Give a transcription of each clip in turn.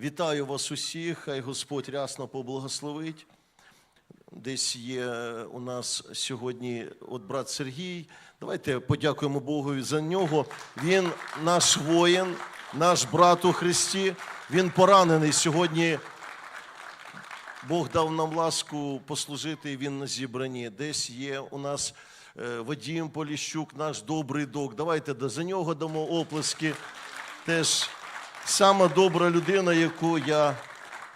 Вітаю вас усіх, хай Господь рясно поблагословить. Десь є у нас сьогодні от брат Сергій. Давайте подякуємо Богу за нього. Він наш воїн, наш брат у Христі. Він поранений сьогодні. Бог дав нам ласку послужити, він на зібранні. Десь є у нас е, Вадім Поліщук, наш добрий дог. Давайте за нього дамо оплески. Теж сама добра людина, яку я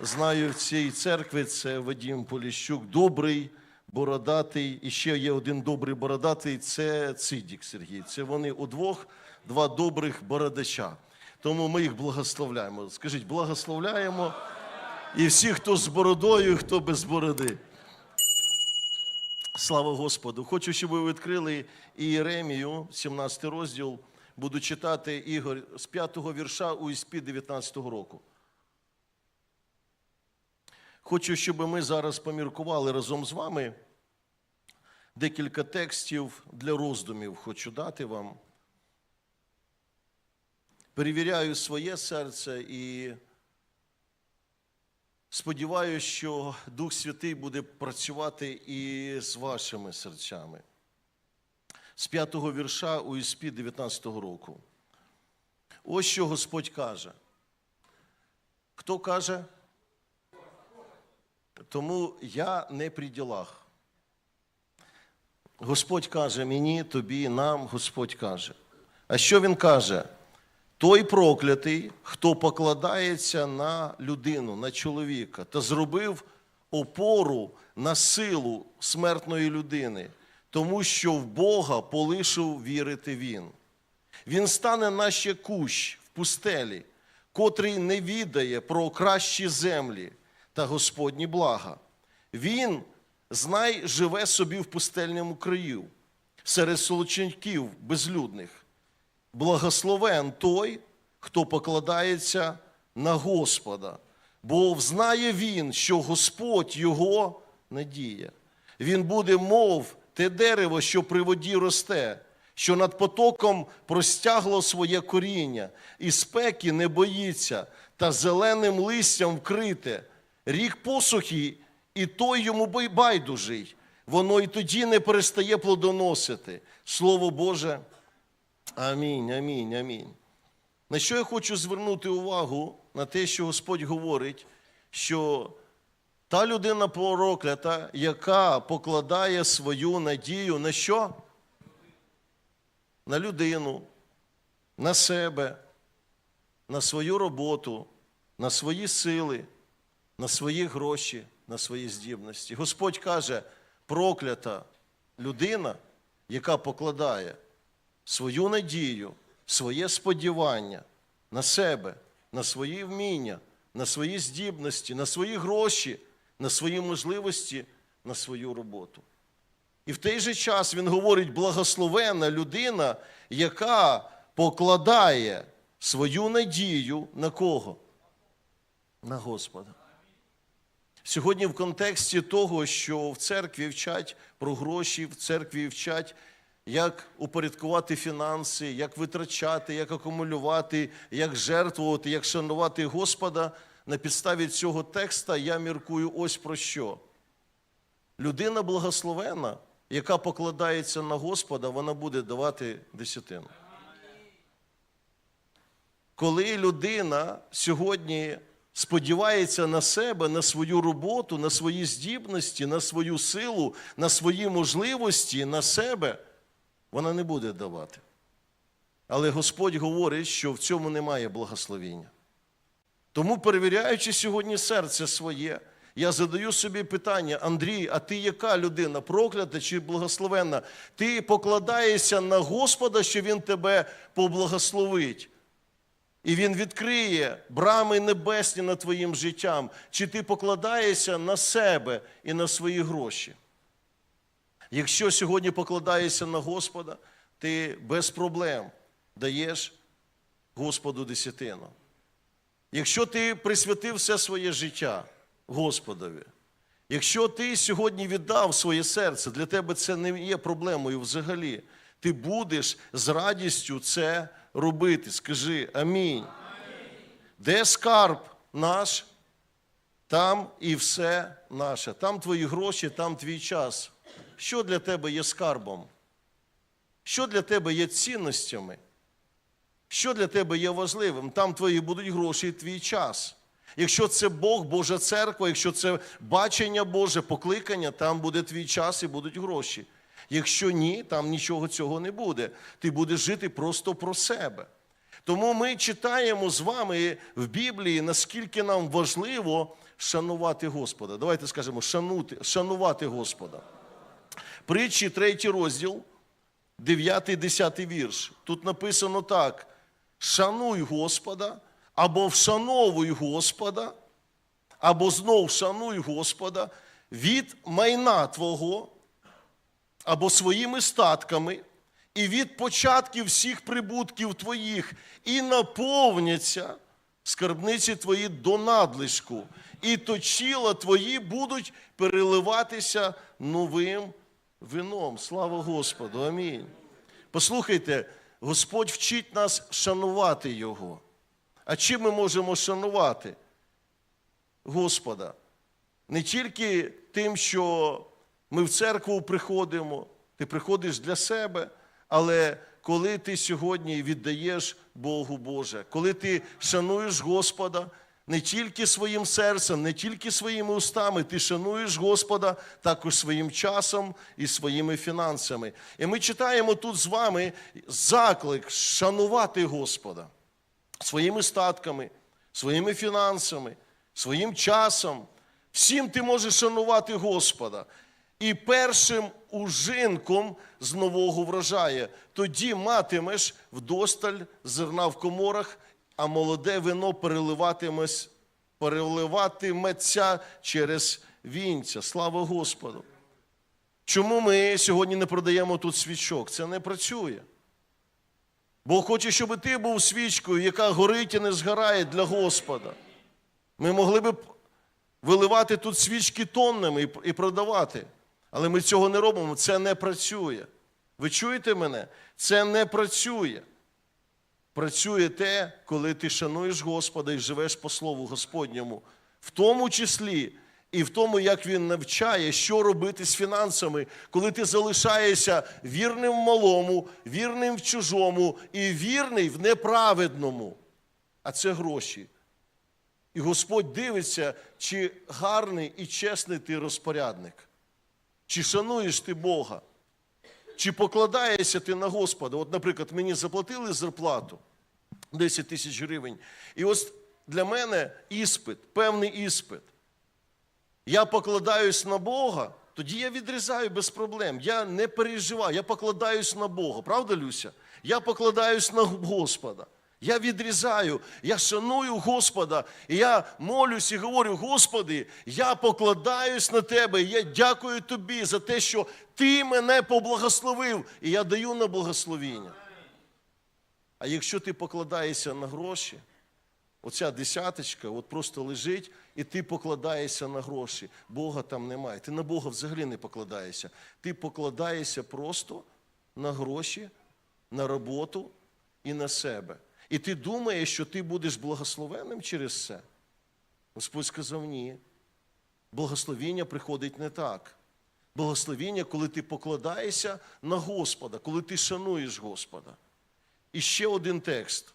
знаю в цій церкві, це Вадім Поліщук. Добрий, бородатий. І ще є один добрий бородатий це Цидік Сергій. Це вони удвох, два добрих бородача. Тому ми їх благословляємо. Скажіть, благословляємо. І всі, хто з бородою, хто без бороди. Слава Господу! Хочу, щоб ви відкрили Іеремію, 17 розділ. Буду читати Ігор з 5-го вірша у ІСПі 19-го року. Хочу, щоб ми зараз поміркували разом з вами декілька текстів для роздумів. Хочу дати вам. Перевіряю своє серце і Сподіваюся, що Дух Святий буде працювати і з вашими серцями. З п'ятого вірша у ІСПі 19 року. Ось що Господь каже. Хто каже? Тому я не при ділах. Господь каже мені, тобі, нам, Господь каже. А що він каже? Той проклятий, хто покладається на людину, на чоловіка, та зробив опору на силу смертної людини, тому що в Бога полишив вірити він. Він стане наче кущ в пустелі, котрий не відає про кращі землі та Господні блага. Він, знай, живе собі в пустельному краю, серед солоченьків безлюдних. Благословен той, хто покладається на Господа, бо взнає він, що Господь його надія. Він буде, мов те дерево, що при воді росте, що над потоком простягло своє коріння, і спеки не боїться, та зеленим листям вкрите. Рік посухи, і той йому байдужий. Воно і тоді не перестає плодоносити. Слово Боже. Амінь, амінь, амінь. На що я хочу звернути увагу на те, що Господь говорить, що та людина проклята, яка покладає свою надію на що? На людину, на себе, на свою роботу, на свої сили, на свої гроші, на свої здібності. Господь каже, проклята людина, яка покладає свою надію, своє сподівання на себе, на свої вміння, на свої здібності, на свої гроші, на свої можливості, на свою роботу. І в той же час він говорить: благословенна людина, яка покладає свою надію на кого? На Господа. Сьогодні в контексті того, що в церкві вчать про гроші, в церкві вчать, як упорядкувати фінанси, як витрачати, як акумулювати, як жертвувати, як шанувати Господа. На підставі цього текста я міркую ось про що. Людина благословена, яка покладається на Господа, вона буде давати десятину. Коли людина сьогодні сподівається на себе, на свою роботу, на свої здібності, на свою силу, на свої можливості, на себе, вона не буде давати. Але Господь говорить, що в цьому немає благословіння. Тому, перевіряючи сьогодні серце своє, я задаю собі питання: Андрій, а ти яка людина, проклята чи благословенна? Ти покладаєшся на Господа, що Він тебе поблагословить. І Він відкриє брами небесні над твоїм життям, чи ти покладаєшся на себе і на свої гроші. Якщо сьогодні покладаєшся на Господа, ти без проблем даєш Господу десятину. Якщо ти присвятив все своє життя Господові, якщо ти сьогодні віддав своє серце, для тебе це не є проблемою взагалі. Ти будеш з радістю це робити. Скажи амінь. Де скарб наш, там і все наше. Там твої гроші, там твій час. Що для тебе є скарбом? Що для тебе є цінностями? Що для тебе є важливим? Там твої будуть гроші і твій час. Якщо це Бог, Божа церква, якщо це бачення Боже, покликання, там буде твій час і будуть гроші. Якщо ні, там нічого цього не буде. Ти будеш жити просто про себе. Тому ми читаємо з вами в Біблії, наскільки нам важливо шанувати Господа. Давайте скажемо, шанути, шанувати Господа. Притчі, третій розділ, 9-10 вірш. Тут написано так: шануй Господа, або вшановуй Господа, або знов шануй Господа від майна Твого, або своїми статками, і від початків всіх прибутків твоїх, і наповняться скарбниці твої до надлишку, і точила твої будуть переливатися новим вином. Слава Господу! Амінь. Послухайте, Господь вчить нас шанувати Його. А чим ми можемо шанувати Господа? Не тільки тим, що ми в церкву приходимо, ти приходиш для себе, але коли ти сьогодні віддаєш Богу Боже, коли ти шануєш Господа не тільки своїм серцем, не тільки своїми устами, ти шануєш Господа також своїм часом і своїми фінансами. І ми читаємо тут з вами заклик шанувати Господа своїми статками, своїми фінансами, своїм часом. Всім ти можеш шанувати Господа. І першим ужинком з нового врожаю. Тоді матимеш вдосталь зерна в коморах, а молоде вино переливатиметься через вінця. Слава Господу! Чому ми сьогодні не продаємо тут свічок? Це не працює. Бог хоче, щоб ти був свічкою, яка горить і не згорає для Господа. Ми могли б виливати тут свічки тоннами і- продавати. Але ми цього не робимо, це не працює. Ви чуєте мене? Це не працює. Працює те, коли ти шануєш Господа і живеш по Слову Господньому, в тому числі і в тому, як Він навчає, що робити з фінансами, коли ти залишаєшся вірним в малому, вірним в чужому і вірний в неправедному. А це гроші. І Господь дивиться, чи гарний і чесний ти розпорядник, чи шануєш ти Бога, чи покладаєшся ти на Господа. От, наприклад, мені заплатили зарплату 10 тисяч гривень. І ось для мене іспит, певний іспит. Я покладаюсь на Бога, тоді я відрізаю без проблем. Я не переживаю, я покладаюсь на Бога. Правда, Люся? Я покладаюсь на Господа. Я відрізаю, я шаную Господа, і я молюсь і говорю: Господи, я покладаюсь на Тебе, я дякую Тобі за те, що Ти мене поблагословив, і я даю на благословіння. А якщо ти покладаєшся на гроші, оця десяточка от просто лежить, і ти покладаєшся на гроші. Бога там немає. Ти на Бога взагалі не покладаєшся. Ти покладаєшся просто на гроші, на роботу і на себе. І ти думаєш, що ти будеш благословенним через це. Господь сказав ні. Благословіння приходить не так. Благословіння, коли ти покладаєшся на Господа, коли ти шануєш Господа. І ще один текст.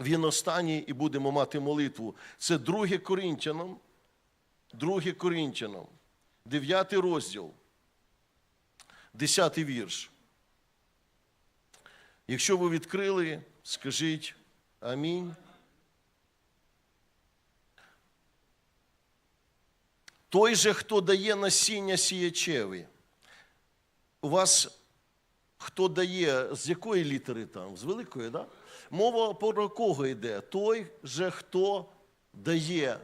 Він останній, і будемо мати молитву. Це 2 Коринтянам, 2 Коринтянам, 9 розділ, 10 вірш. Якщо ви відкрили, скажіть амінь. Той же, хто дає насіння сіячеві. У вас хто дає, з якої літери там? З великої. Да? Мова про кого йде? Той же, хто дає.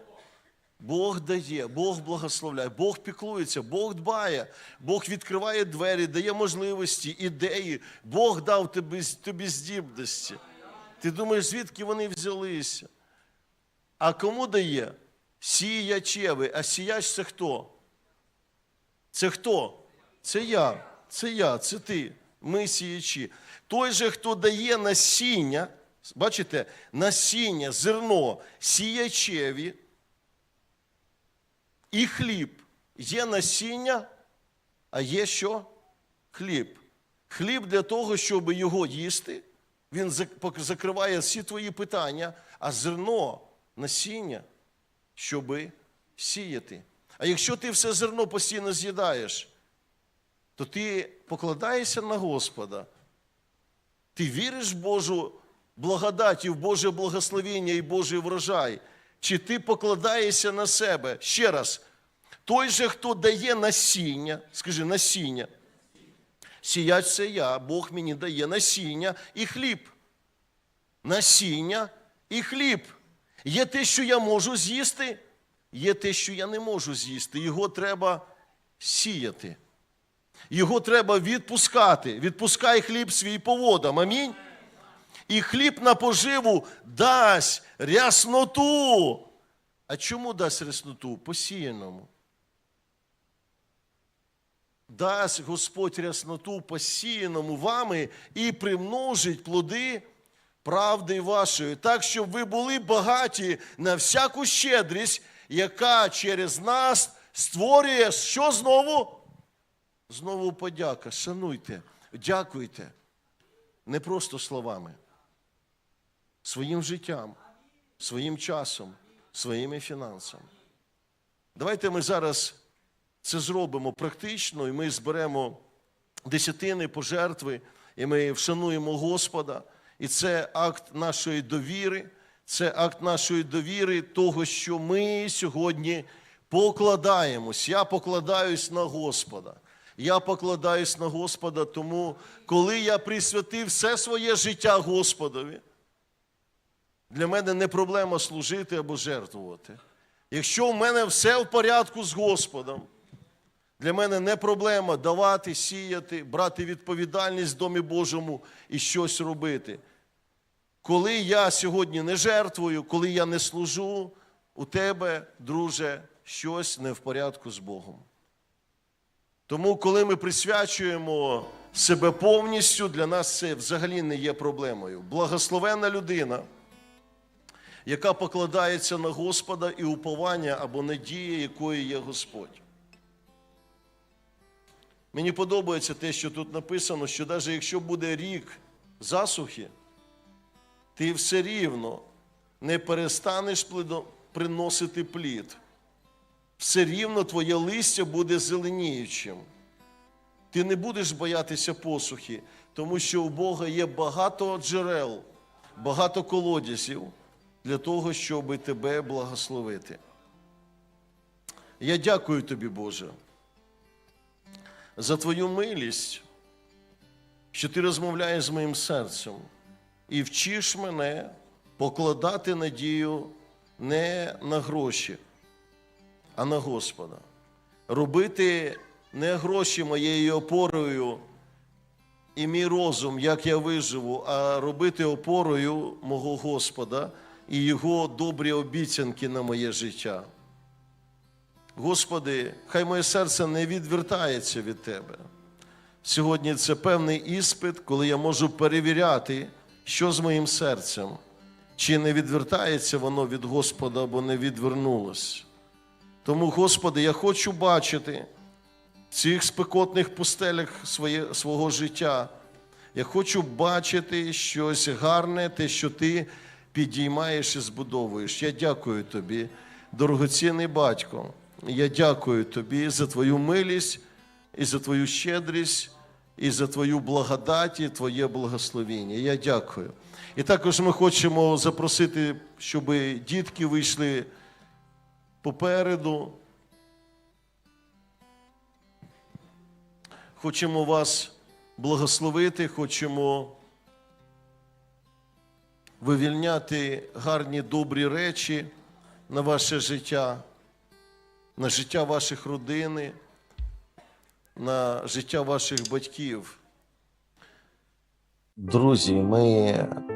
Бог дає, Бог благословляє, Бог піклується, Бог дбає, Бог відкриває двері, дає можливості, ідеї. Бог дав тобі, тобі здібності. Ти думаєш, звідки вони взялися? А кому дає? Сіячевий. А сіяч це хто? Це хто? Це я, це я, це ти. Ми сіячі. Той же, хто дає насіння Бачите, насіння, зерно сіячеві і хліб. Є насіння, а є що? Хліб. Хліб для того, щоб його їсти, він закриває всі твої питання, а зерно, насіння, щоб сіяти. А якщо ти все зерно постійно з'їдаєш, то ти покладаєшся на Господа. Ти віриш в Божу благодать і в Боже благословення і Божий врожай? Чи ти покладаєшся на себе? Ще раз, той же, хто дає насіння, скажи насіння, сіяч це я, Бог мені дає насіння і хліб. Насіння і хліб. Є те, що я можу з'їсти, є те, що я не можу з'їсти. Його треба сіяти. Його треба відпускати. Відпускай хліб свій по водам. Амінь. І хліб на поживу дасть рясноту. А чому дасть рясноту? Посіяному. Дасть Господь рясноту посіяному вами і примножить плоди правди вашої, так, щоб ви були багаті на всяку щедрість, яка через нас створює що знову? Знову подяка. Шануйте, дякуйте. Не просто словами, своїм життям, своїм часом, своїми фінансами. Давайте ми зараз це зробимо практично, і ми зберемо десятини пожертви, і ми вшануємо Господа. І це акт нашої довіри, це акт нашої довіри, того, що ми сьогодні покладаємось. Я покладаюсь на Господа. Я покладаюсь на Господа, тому коли я присвятив все своє життя Господові, для мене не проблема служити або жертвувати. Якщо в мене все в порядку з Господом, для мене не проблема давати, сіяти, брати відповідальність в Домі Божому і щось робити. Коли я сьогодні не жертвую, коли я не служу, у тебе, друже, щось не в порядку з Богом. Тому, коли ми присвячуємо себе повністю, для нас це взагалі не є проблемою. Благословенна людина, яка покладається на Господа і уповання або надія, якою є Господь. Мені подобається те, що тут написано, що навіть якщо буде рік засухи, ти все рівно не перестанеш приносити плід. Все рівно твоє листя буде зеленіючим. Ти не будеш боятися посухи, тому що у Бога є багато джерел, багато колодязів для того, щоб тебе благословити. Я дякую тобі, Боже, за твою милість, що ти розмовляєш з моїм серцем і вчиш мене покладати надію не на гроші, а на Господа. Робити не гроші моєю опорою і мій розум, як я виживу, а робити опорою мого Господа і Його добрі обіцянки на моє життя. Господи, хай моє серце не відвертається від Тебе. Сьогодні це певний іспит, коли я можу перевіряти, що з моїм серцем, чи не відвертається воно від Господа або не відвернулось. Тому, Господи, я хочу бачити в цих спекотних пустелях своє, свого життя. Я хочу бачити щось гарне, те, що ти підіймаєш і збудовуєш. Я дякую тобі, дорогоцінний батько. Я дякую тобі за твою милість і за твою щедрість, і за твою благодать, і твоє благословіння. Я дякую. І також ми хочемо запросити, щоб дітки вийшли попереду. Хочемо вас благословити, хочемо вивільняти гарні добрі речі на ваше життя, на життя ваших родини, на життя ваших батьків. Друзі, ми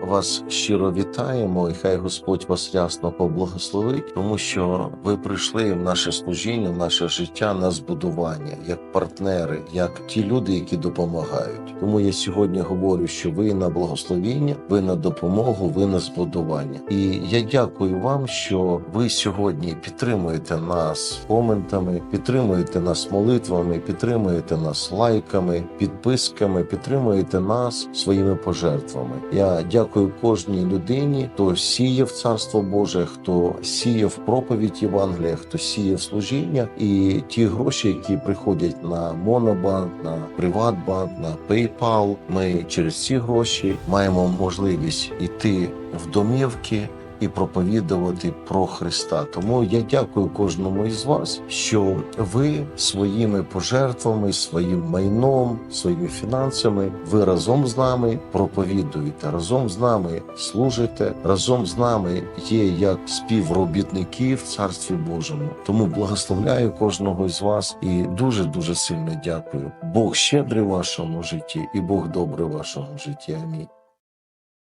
вас щиро вітаємо, і хай Господь вас рясно поблагословить, тому що ви прийшли в наше служіння, в наше життя на збудування, як партнери, як ті люди, які допомагають. Тому я сьогодні говорю, що ви на благословіння, ви на допомогу, ви на збудування. І я дякую вам, що ви сьогодні підтримуєте нас коментами, підтримуєте нас молитвами, підтримуєте нас лайками, підписками, підтримуєте нас своїми пожертвами. Я дякую кожній людині, хто сіяв царство Боже, хто сіяв проповідь Євангелія, хто сіяв служіння, і ті гроші, які приходять на Монобанк, на Приватбанк, на PayPal, Ми через ці гроші маємо можливість іти в домівки і проповідувати про Христа. Тому я дякую кожному із вас, що ви своїми пожертвами, своїм майном, своїми фінансами, ви разом з нами проповідуєте, разом з нами служите, разом з нами є як співробітники в Царстві Божому. Тому благословляю кожного з вас і дуже дуже сильно дякую. Бог щедрий в вашому житті, і Бог добрий в вашому житті. Амінь.